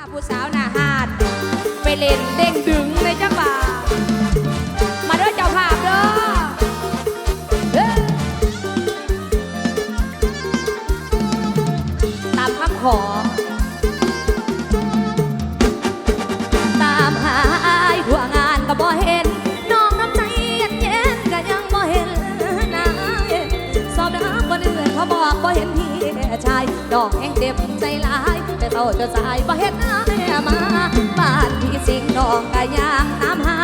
าผู้สาวหน้าหาด ไปเล่นเด้งดึงในจังหวะมาเด้อเจ้าภาพเด้อเอ้อตามคำขอ ตามหาอายทั่วงานก็บ่เห็น น้องน้ำใจเย็นเย็นๆก็ยังบ่เห็นนายสอบถามคนอื่นเขาบอกบ่เห็นพี่ชายดอกแห่งเจ็บใจหลาย แต่เต้าจะสายบ่เห็นอายมาบ้านพี่สิงน้องก็ยังตามหา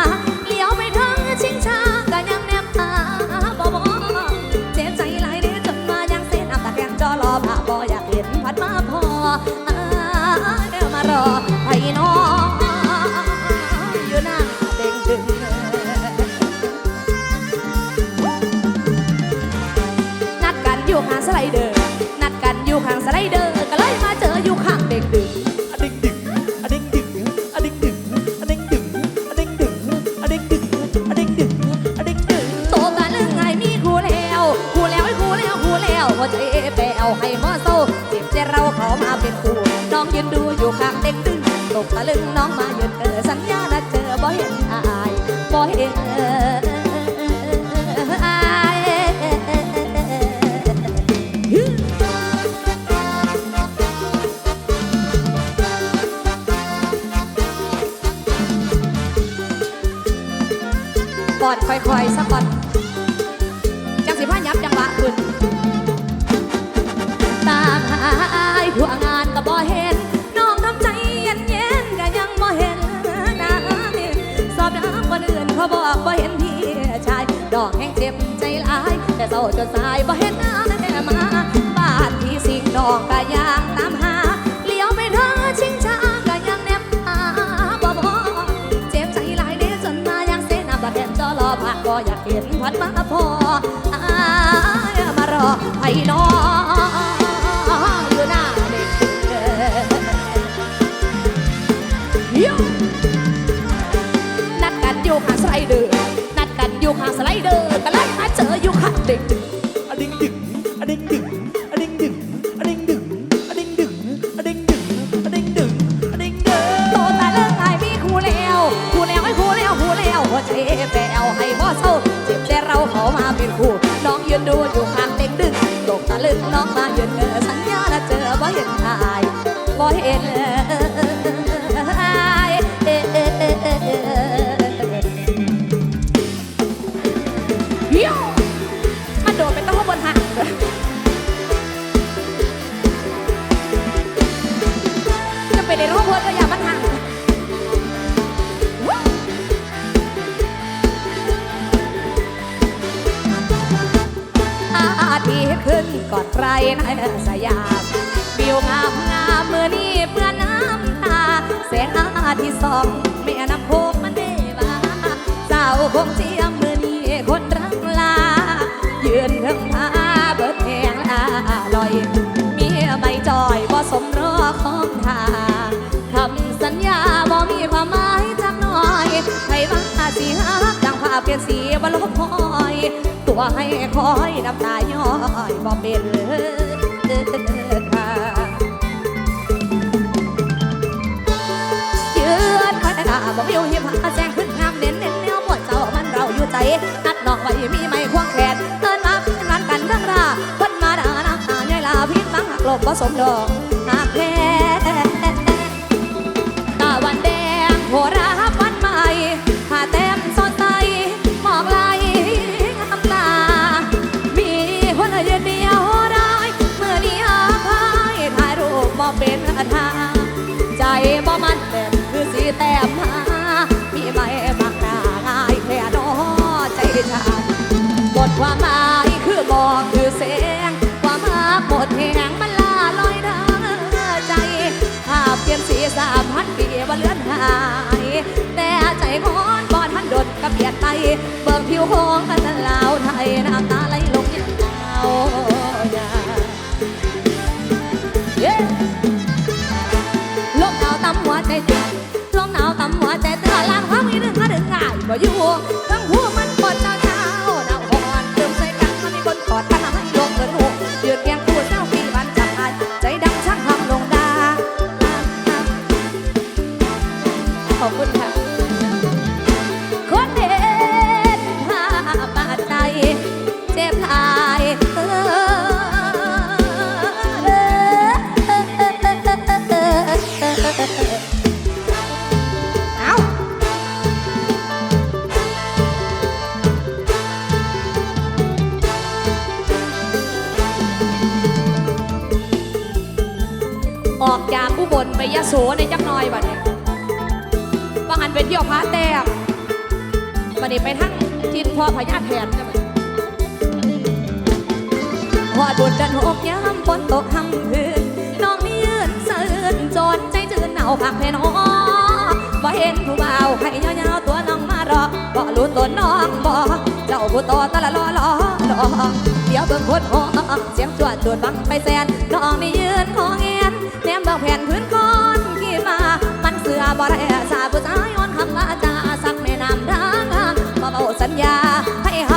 เลี้ยวไปทางชิงช้าก็ยังแนบตาบ่บ่เจ็บใจหลายเด้จนมายังเส้นน้ำตาแกงจอรอผ่าบ่อยากเห็นพัดมาพออายมารอให้น้องอยู่หน้าเด้งดึงนัดกันอยู่ข้างสไลเดอร์นัดกันอยู่ข้างสไลเดอร์ ดูอยู่ข้างเด้งดึงตกตะลึงน้องมายืนเออสัญญานัดเจอบ่เห็นอายบ่เห็นอายก่อนค่อยๆสักก่อนจังสิพายับจังหวะขึ้นตามหาอายหัวงานก็บ่เห็น คนอื่นเขาบอกบ่าเห็นพี่ชาย ดอกแห่งเจ็บใจหลาย แต่เศร้าจนสายบ่เห็นอายมาบ้านพี่สิงดอกก็ยังตามหาเลี้ยวไปทางชิงช้าก็ยังแนบตาบ่บ่เจ็บใจหลายเด้จนมายังเส้นน้ำตาแทนจอรอผ่านก็อยากเห็นพัดมาพออามารอให้น้อง เดอร์นัดกันอยู่ข้างสไลเดอร์ก็เลยมาเจออยู่ข้างเด็กอะดึงดึงอะดึงดึงอะดึงดึงอะดึงดึงอะดึงดึงอะดึงดึงอะดึงดึงอะดึงดึงโตตาเลิกอายมีครูแล้วครูแล้วไอ้ครูแล้วครูแล้วหัวใจแปลวให้พ่อเศร้าเจ็บแต่เราเขามาเป็นครูน้องยืนดูอยู่ข้างเด็กดึงตกตะลึงน้องมายืนเออสัญญาและเจอบ่เห็นอายบ่เห็นอา ทิตย์ขึ้นกอนใครในสยามวิวงามงามมือนี้เพื่อนน้ำตาแสงอาทิตย์ส่องแม่น้ำโคงมันเดมาเจ้าคงเจียมมือนี้คนรักลา ยืนถึงมาเบิดแหงลาลอยเมียใบจอยบ่สมรอของทาคำสัญญาบ่มีความหมายจักหน่อยให้ว่าสีหักดังภาพเปลี่ยนสีบ่ลบพอย ตัวให้คอยน้ำตาย้อยบ่เป็นค่ะยืนคอยหน้าบ่มีวหิมหาแสงขึ้นงามเด่นเด่นแนวปวดเจ้ามันเราอยู่ใจนัดน้องไว้มีไม่ควงแขนเดินมาเป็นงานกันทั้งราเพิ่นมาด่าน้ำตาใหญ่ลาพิษบังหักลบผสมดอกหักแพ้ วามหมายคือบอกคือเสียงความรักหมดแหงมันลาลอยทางใจภาพเปลี่ยนสีสามพันปีว่าเลือนหาย แต่ใจคนบ่ทันดดกับเปลี่ยนไป เบิ่งผิวของกันลาวไทยน้ำตาไหลลงยังดาวอย่าเย้ลมหนาวตำหัวใจเตือนลมหนาวตำหัวใจเตือนลานความมีดึงหาดึงง่ายบ่อยู่ทั้งหัว อบคุณค่ะ พ่อพญาแทนจ้ะบัดนี้พอดบุญดันหกย้ำฝนตกห้ำพื้นน้องนี่ยืนเสื่นจนใจจืนหนาวผักแพ่นอบ่เห็นผู้บ่าวให้ยาวๆตัวน้องมารอบ่รู้ตัวน้องบ่เจ้าผู้ต่อตะละลอลอลอเดี๋ยวเบิ่งคนหอเสียงจวดจวดบังไปแสนน้องนี่ยืนคอแงนแนมดอกแผ่นพื้นก้อนขี่มา มันเสือบ่ได้สาผู้ชาย สัญญาให้เฮา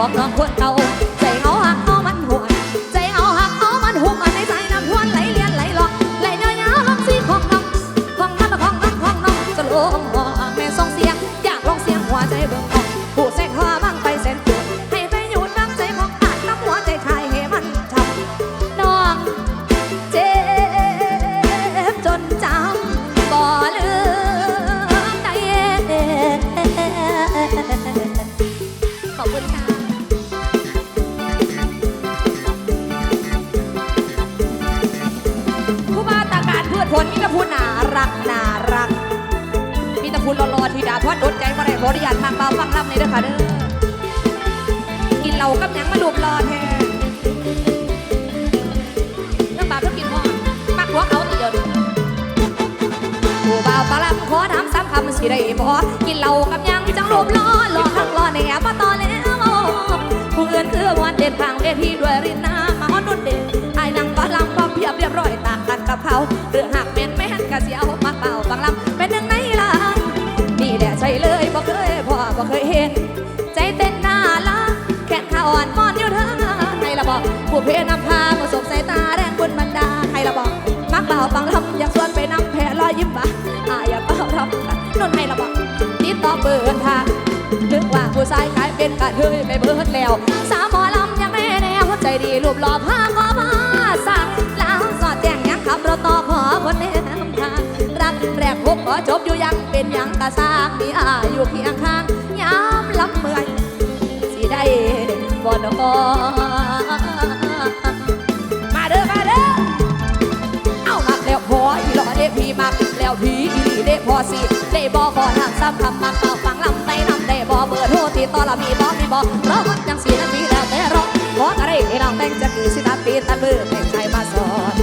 อเห็นแฟนของน้องคนเก่าใจเอา รอๆที่ดาทอดโดนใจมาได้ขออนุญาตทางเบาฟังลำเลยเด้อค่ะเด้อกินเหล้ากับหยังมาลูบรอแท้เรื่องบาปเรื่องกินพ่อมักหัวเขาติเดียวดิผู้บ่าวปลาลำขอถามสามคำสิได้บ่กินเหล้ากับหยังจังรูปล้อหล่อหักหล่อแหนมาต่อแล้วผู้อื่นคือวันเด่นทางเวทีด้วยรินน้ำมาอ้อนนุ่นเด่นไอ้นางปลาลำพร้อมเพียบเรียบร้อยต่างกันกับเขาเรือหักเป็นแม่นกะเสียว เคยเห็น ใจเต้นน่ารักแขนขาอ่อนมอนอยู่เธอให้ละบอกผู้เพนำพาประสบสายตาแรงบุญบรรดาให้ละบอกมักเบาฟังลำอยากชวนไปนำแผ่รอยยิ้มบ่าอาอยากเบาทำนนให้ละบอกติดต่อเปิดทางนึกว่าผู้ชายกลายเป็นกระเทยไปเบิดแล้ว สาวหมอลำยังแน่แนวใจดีรูปหล่อผ้าขอมาสั่งแล้วสอดแจ้งยังขับรถต่อขอคนแนะนำทางรักแรกพบขอจบอยู่ยังเป็นยังกะสร้างมีอาอยู่เคียงข้าง บ่นอมาเด้อมาเด้อเอามักแล้วพออีหลอเด้พี่มักแล้วพี่อีหลีเด้พอสิได้บ่ขอทางซ้ำคำมักเอาฟังลำไปนำได้บ่เบอร์โทรติดต่อละมีบ่มีบ่เราะมันจังสีนาทีแล้วแต่ร้องขออะไรให้น้องแต่งจะคือสิตาปีตามือแต่งใจมาสอน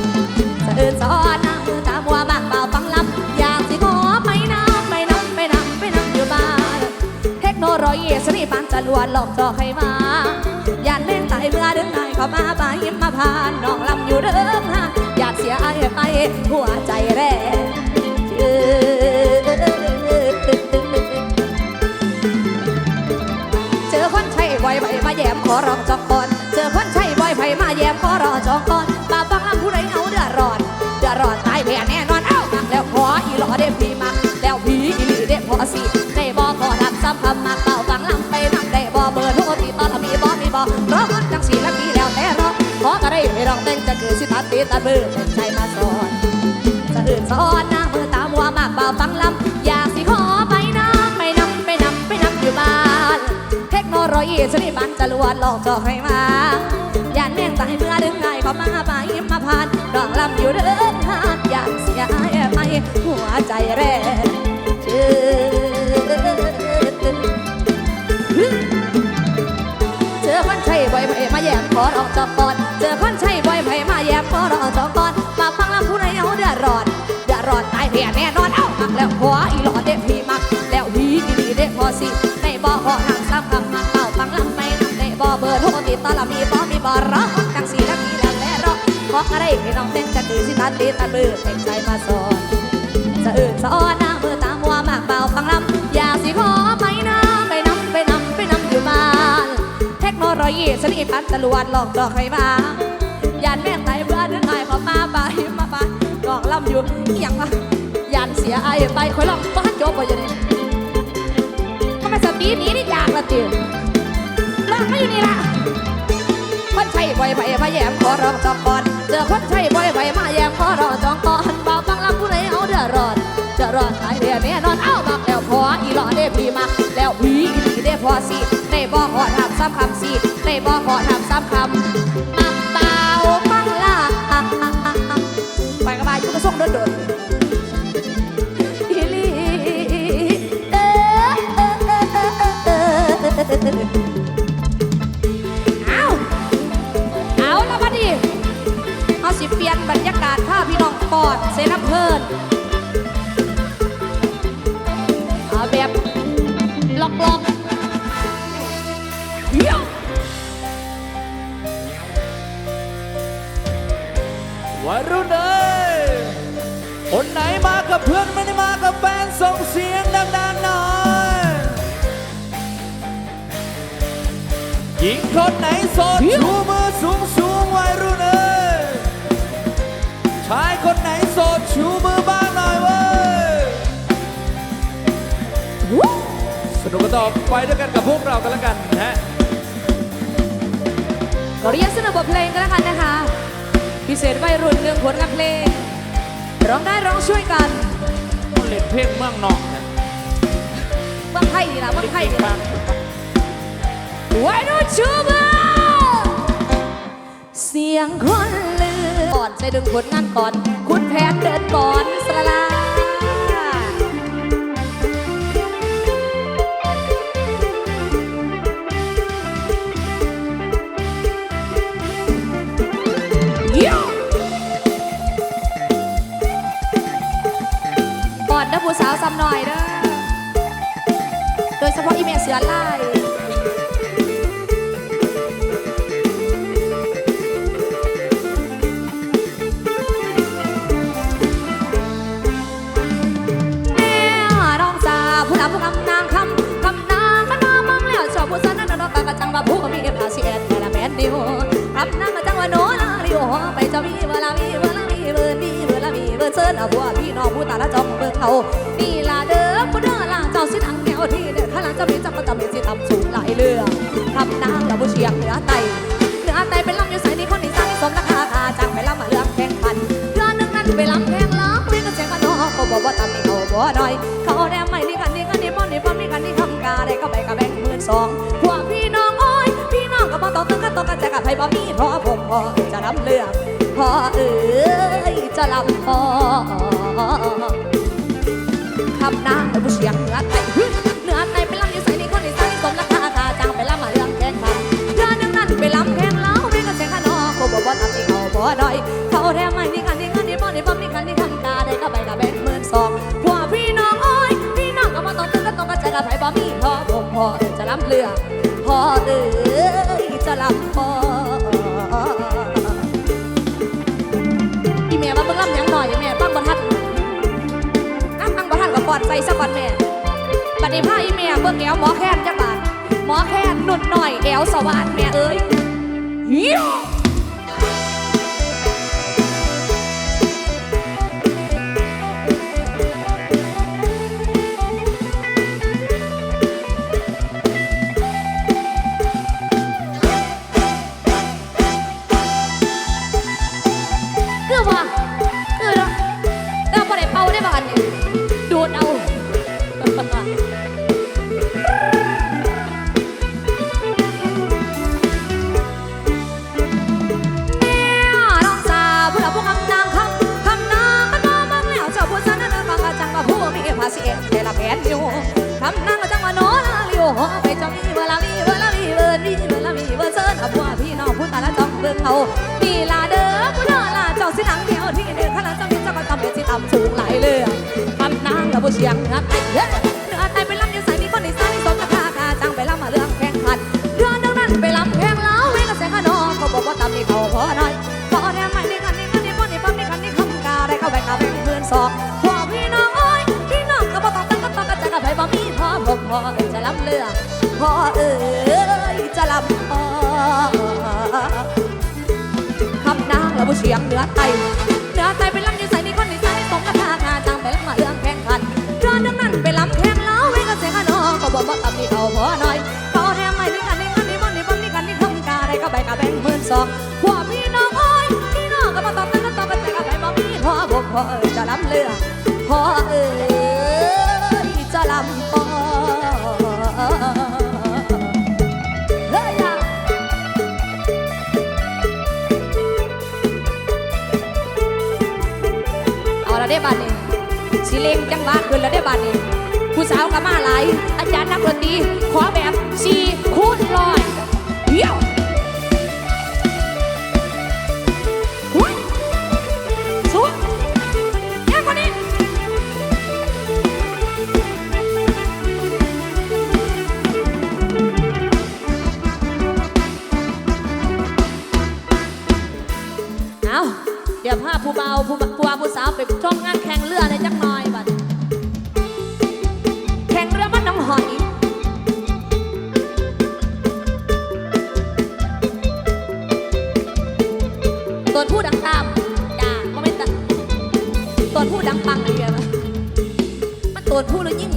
สะอื่นสอนนะมือตามัวมากเบาฟังลำอยากสิขอไปนำไปนำไปนำไปนำอยู่บ้านเทคโนโลยีสรีปานจะลวนหลอกจอกให้มา เล่อเดินนายเข้ามาบายมาผ่านน้องลำอยู่เดิมฮะอยากเสียอายไปหัวใจแร่เจอคนใช่บ่อยไปมาแยมขอร้องจองก่อนเจอคนใช่บ่อยไปมาแยมขอรอจองก่อน คือสิตัดตีตัดมือเป็นใจมาสอนสะอื่นสอนนางมือตามวัวมากเบาฟังลำอยากสิขอไปน้ำไปนำไปนำไปนำอยู่บ้าน เทคโนโลยีชนิดบันจรวดหลอกจอกให้มาย่านแม่งตายเมื่อดึงไงเขามาไปมาผ่านดองลำอยู่เดินทางอยากเสียไอ้ไม่หัวใจแรกชื่อ ร้องจอกก่อนมาฟังลำผู้ใดเอาเดือดร้อนเดือดร้อนตายเพียแน่นอนเอ้ามักแล้วขออีหลอดเด็กพี่มักแล้วฮีอีดีเด็กพอสิในบ่ขอทางซ้ำคำมาเป่าฟังลำไม่นำในบ่อเบอร์โทรติดต่อละมีบ่มีบ่รอจังสีละมีละแม่รอขออะไรให้น้องเต้นจะคือสิตัดตีตัดมือเต็มใจมาสอนสะอื่นสะอ้อนนามือตามัวมากเบาฟังลำอยาสิขอไปน้ำไปนำไปนำไปนำอยู่บ้านเทคโนโลยีสนิพันตะลวดหลอกดอกให้ายั มาไปมาไปกองลำอยู่อหย่างวะยันเสียไอไปคอยลองบ้านจบไปอยู่นี่ทำไมสตีนี้นี่จากละติวลากมาอยู่นี่ล่ะคนใช่บ่อยไปมาแยมขอร้องจองก่อนเจอคนใช่บ่อยไปมาแยมขอร้องจองก่อนบอกฟังลำผู้ใดเอาเดือดร้อนเจะรอดตายเรียแน่นอนเอ้ามักแล้วพออีหล่อได้พีมักแล้วพีอีได้พอสิในบ่อขอทำซ้ำคำสิในบ่อขอทำซ้ำคำ ทุกกระส่งโดดอีหลีเอ้อเอ้อเออเอ้อเออเอาเอาละบัดนี้เอาสิเปลี่ยนบรรยากาศภาพี่น้องปอดเซนับเพลิน คนไหนโสดชูมือสูงสูงๆวัยรุ่นเอ้ยชายคนไหนโสดชูมือบ้างหน่อยเว้ยวู้สนุกกันต่อไปด้วยกันกับพวกเรากันแล้วกันนะฮะก็เรียนเสนอบทเพลงกันแล้วกันนะคะ พิเศษวัยรุ่นเรื่องผลงานเพลง ร้องได้ร้องช่วยกันคนเล่นเพลงเมืองนอกนะเมืองไทยนี่ล่ะเมืองไทยนี่ล่ะ วัยรุ่นชูมือเสียงคนลือก่อนใจดึงผลงานก่อน คุณแผนเดินก่อนสลา ลาลิโอไปเจ้ามีเวลามีเวลามีเบอร์มีเวลามีเบอร์เซิร์นเอาบัวพี่น้องผู้ตาละจองเบอร์เขานี่ล่ะเด้อผู้เด้อล่างเจ้าสิทางแนวที่เด้อข้าหลังเจ้ามีจับก็จำเป็นสิทำสูงหลายเรื่องคำนางแล้วผู้เชียงเหนือไตเหนือไตเป็นลำอยู่ใส่นี่คนนี้สร้างสมราคาคาจังไปลำมาเรื่องแข่งขันเรือนึงนั้นไปลำแข่งล้อวิ่งกันเสียงกันน้องเขาบอกว่าตำนี่เขาบ่หน่อยเขาแนมไม่นี่กันนี่กันนี่ป้อนนี่ป้อนนี่กันนี่คำกาได้ก็ไปกับแบงค์หมื่นสอง บ่ต้องตึงกันต้องกันจะกับให้บ่มีพราะผมพอจะนำเรื่องพอเอ้ยจะลำพอคำนางแต่ผู้เสียงเหนือไตเหนือไตไปลำอยู่ใส่ในคนนี่ใส่สมราคาคาจังไปลำมาเรื่องแข่งขันเรือนึงนั้นไปลำแข่งแล้ววิ่กันเสียงกันน้องเขาบอกว่าตำนี่เขาบ่หน่อยเขาแนมไม่นี่กันนี่กันนี่ป้อนนี่ป้อนนี่กันนี่คำกาได้ก็ไปกับแบงหมื่นสองพวกพี่น้องโอ้ยพี่น้องก็มาต้องตึงก็ต้องกระจายกับไผบ่มีพอผมพอเอจะล้ำเลือพ ซะก่อนแม่บัดนี้าอีแม่เบิ่งแอวหมอแค้นจักบาทหมอแค้นหนุนหน่อยแอวสว่านแม่เอ้ย นอยู่คำนั้นก็จังว่าน้อลาลิโอไปจอมีเวลามีเวลามีเวอร์นี่เวลามีเวอร์เซิร์นเอาพ่อพี่น้องพูดแต่ละจังเบิ่งเขาปีลาเด้อกูเด้อลาจอดสิหนังเดียวที่เดือดขนาดจังยิ่งจะมาจำเป็นสิตำสูงไหลเรือคำนั้นก็บ่เชียงนัดเด้ำนางแล้วผู้เชียงเหนือไตเหนือไตไปลำยิ่งใส่ในคนในสายสมราคางาจังไปลำมาเรื่องแข่งขันเรื่องดังนั้นไปลำแข่งแล้วเวก็เสียขนองก็บอกว่าตำนี่เขาพอหน่อยเขาแทงไม่นี่กันนี่กันนี่มันนี่ปั๊มนี่กันนี่ทำกาได้ก็ใบกะแบงหมื่นสองพวกพี่น้องอ้ยพี่น้องก็มาตอบกันก็ตอบกันแต่ก็ไปบ่มีพอบอกพอเอ้ยจะลำเรือพอเอ้ จังหวะขึ้นแล้วได้บัดนี้ผู้สาวกับมาหลายอาจารย์นักดนตรีขอแบบสี่คูณร้อย ตัวผู้ดังตามจ้าก็ไม่นตะตัวผู้ดังปังอะไรกันวมันตัวผู้แล้วยิ่ง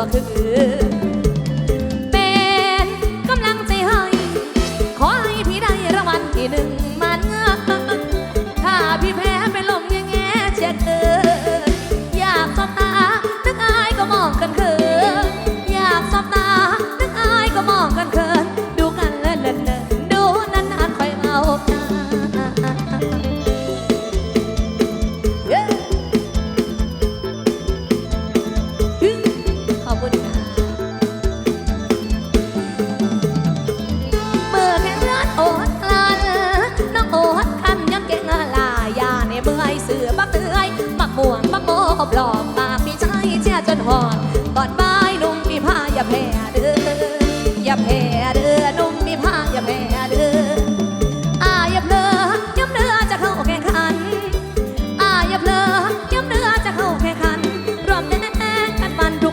ทายกลัวคือ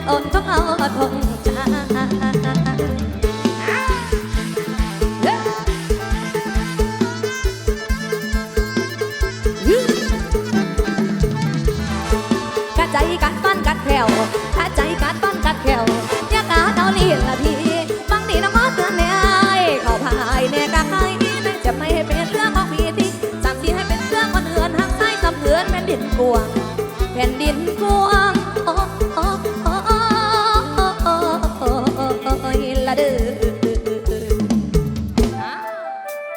อ้ทองเอาอกัดใจกัดฟันกัดแผวกัดใจกัดฟันกัดแผวอย่ากาเอาลีละทีบางทีน้องมเตือนน่เขาพายแน่กะใครแน่จะไม่ให้เป็นเรื่องขอพีทีจากทีให้เป็นเรื่อคนเหือนหักใต้ตำเหือนแผ่นดินกวงแผ่นดินกวง